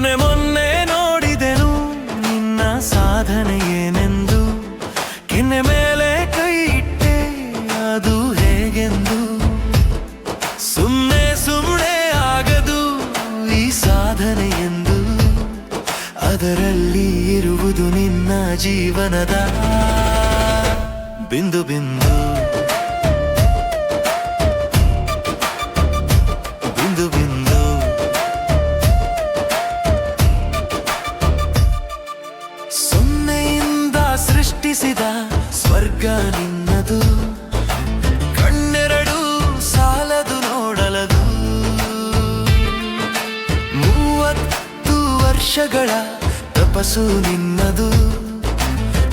ಮೊನ್ನೆ ಮೊನ್ನೆ ನೋಡಿದೆನು, ನಿನ್ನ ಸಾಧನೆ ಏನೆಂದು? ಕೆನ್ನೆ ಮೇಲೆ ಕೈ ಇಟ್ಟೆ, ಅದು ಹೇಗೆಂದು? ಸುಮ್ಮನೆ ಸುಮ್ಮನೆ ಆಗದು ಈ ಸಾಧನೆ ಎಂದು. ಅದರಲ್ಲಿ ಇರುವುದು ನಿನ್ನ ಜೀವನದ ಬಿಂದು ಬಿಂದು. ಬಿಂದು ಬಿಂದು. ಸೃಷ್ಟಿಸಿದ ಸ್ವರ್ಗ ನಿನ್ನದು. ಕಣ್ಣೆರಡು ಸಾಲದು ನೋಡಲದು. ಮೂವತ್ತು ವರ್ಷಗಳ ತಪಸ್ಸು ನಿನ್ನದು.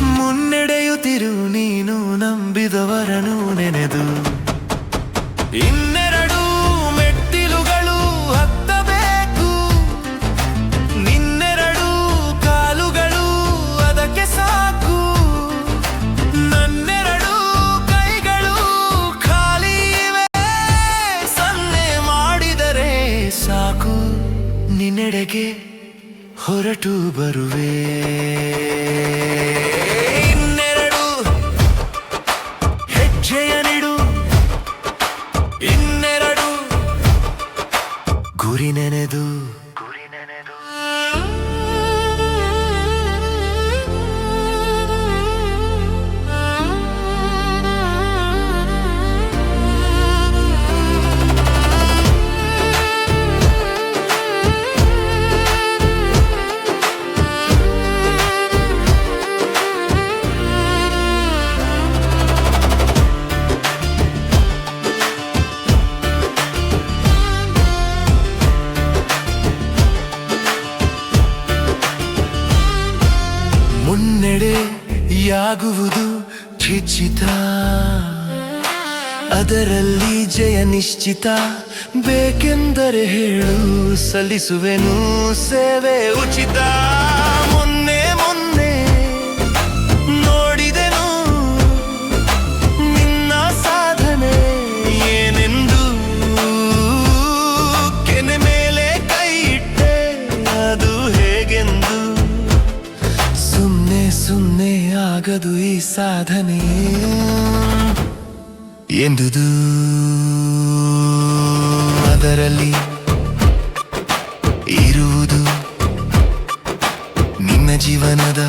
ಮುನ್ನಡೆಯುತ್ತಿರು ನೀನು ನಂಬಿದವರನು ನೆನೆದು. ಇನ್ನೆರಡು ನಿನ್ನೆಡೆಗೆ ಹೊರಟು ಬರುವೆ. ಇನ್ನೆರಡು ಹೆಜ್ಜೆಯ ನಿಡು. ಇನ್ನೆರಡು ಗುರಿ ನೆನೆದು. ಮುನ್ನಡೆಯಾಗುವುದು ಖಚಿತ. ಅದರಲ್ಲಿ ಜಯ ನಿಶ್ಚಿತ. ಬೇಕೆಂದರೆ ಹೇಳು ಸಲ್ಲಿಸುವೆನು ಸೇವೆ ಉಚಿತ. ಆಗದು ಈ ಸಾಧನೆ. ಎಂದುದು? ಅದರಲ್ಲಿ ಇರುವುದು ನಿನ್ನ ಜೀವನದ